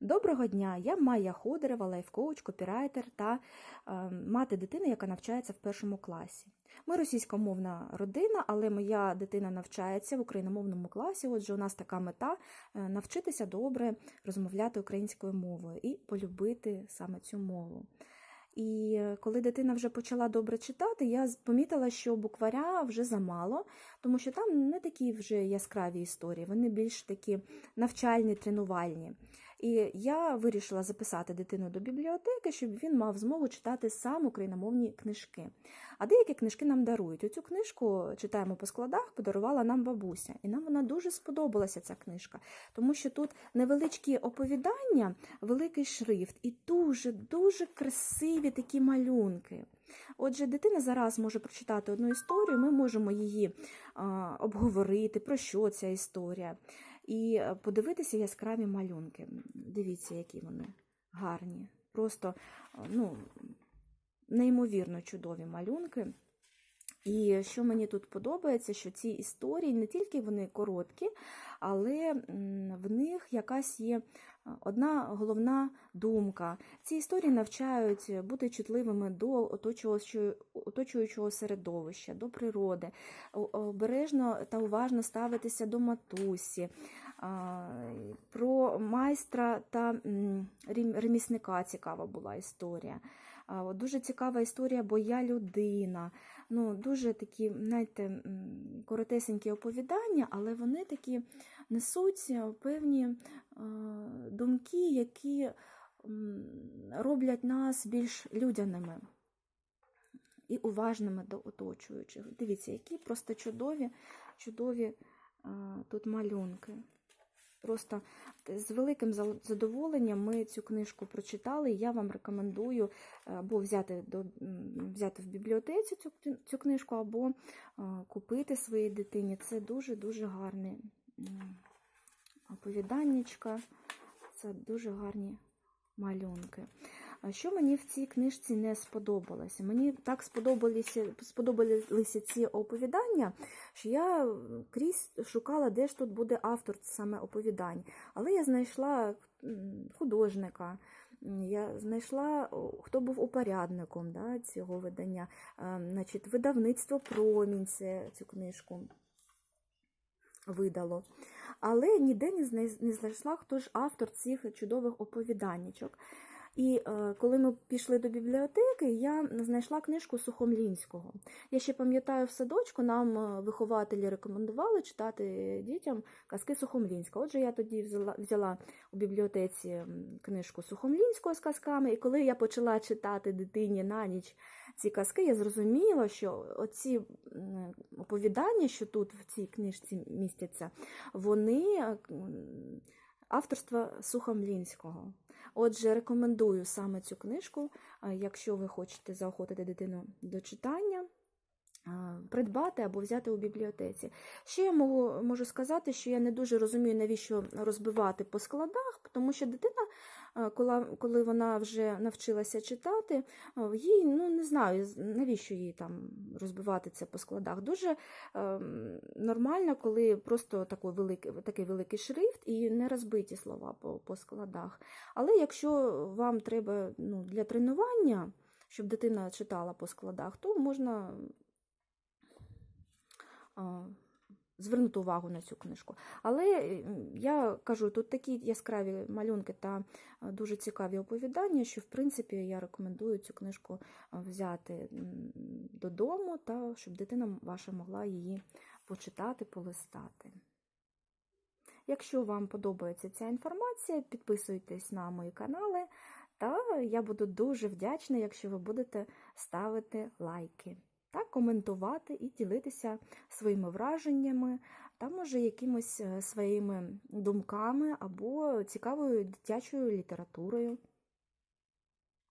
Доброго дня! Я Майя Ходорева, лайфкоуч, копірайтер та е, мати дитини, яка навчається в першому класі. Ми російськомовна родина, але моя дитина навчається в україномовному класі. Отже, у нас така мета е, навчитися добре розмовляти українською мовою і полюбити саме цю мову. І е, коли дитина вже почала добре читати, я помітила, що букваря вже замало, тому що там не такі вже яскраві історії, вони більш такі навчальні, тренувальні. І я вирішила записати дитину до бібліотеки, щоб він мав змогу читати сам україномовні книжки. А деякі книжки нам дарують. Оцю книжку читаємо по складах, подарувала нам бабуся. І нам вона дуже сподобалася ця книжка, тому що тут невеличкі оповідання, великий шрифт і дуже-дуже красиві такі малюнки. Отже, дитина зараз може прочитати одну історію, ми можемо її а, обговорити, про що ця історія, і е, подивитися яскраві малюнки. Дивіться, які вони гарні. Просто ну, неймовірно чудові малюнки. І що мені тут подобається, що ці історії не тільки вони короткі, але в них якась є одна головна думка. Ці історії навчають бути чутливими до оточуючого, середовища, до природи, обережно та уважно ставитися до матусі, про майстра та ремісника цікава була історія. Дуже цікава історія, бо я людина. Ну, дуже такі, знаєте, коротесенькі оповідання, але вони такі несуть певні думки, які роблять нас більш людяними і уважними до оточуючих. Дивіться, які просто чудові, чудові тут малюнки. Просто з великим задоволенням ми цю книжку прочитали, я вам рекомендую е, або взяти, до, взяти в бібліотеці цю, цю книжку, або е, купити своїй дитині. Це дуже-дуже гарне оповіданнячка, це дуже гарні малюнки. Що мені в цій книжці не сподобалося? Мені так сподобалися, сподобалися ці оповідання, що я крізь шукала, де ж тут буде автор саме оповідань. Але я знайшла художника, я знайшла, хто був упорядником да, цього видання. Значить, видавництво Промінь цю книжку видало. Але ніде не знайшла, хто ж автор цих чудових оповіданнячок. І е, коли ми пішли до бібліотеки, я знайшла книжку Сухомлінського. Я ще пам'ятаю, в садочку нам е, вихователі рекомендували читати дітям казки Сухомлінського. Отже, я тоді взяла, взяла у бібліотеці книжку Сухомлінського з казками, і коли я почала читати дитині на ніч ці казки, я зрозуміла, що оці оповідання, що тут в цій книжці містяться, вони е, авторства Сухомлінського. Отже, рекомендую саме цю книжку, якщо ви хочете заохотити дитину до читання. Придбати або взяти у бібліотеці. Ще я можу, можу сказати, що я не дуже розумію, навіщо розбивати по складах, тому що дитина, коли, коли вона вже навчилася читати, а, їй ну не знаю, навіщо їй там розбивати це по складах. Дуже ем, нормально, коли просто такий великий, такий великий шрифт і не розбиті слова по, по складах. Але якщо вам треба ну, для тренування, щоб дитина читала по складах, то можна звернути увагу на цю книжку. Але е, я кажу, тут такі яскраві малюнки та дуже цікаві оповідання, що в принципі я рекомендую цю книжку взяти додому, та щоб дитина ваша могла її почитати, полистати. Якщо вам подобається ця інформація, підписуйтесь на мої канали, та я буду дуже вдячна, якщо ви будете ставити лайки та коментувати і ділитися своїми враженнями та, може, якимось е, своїми думками або цікавою дитячою літературою.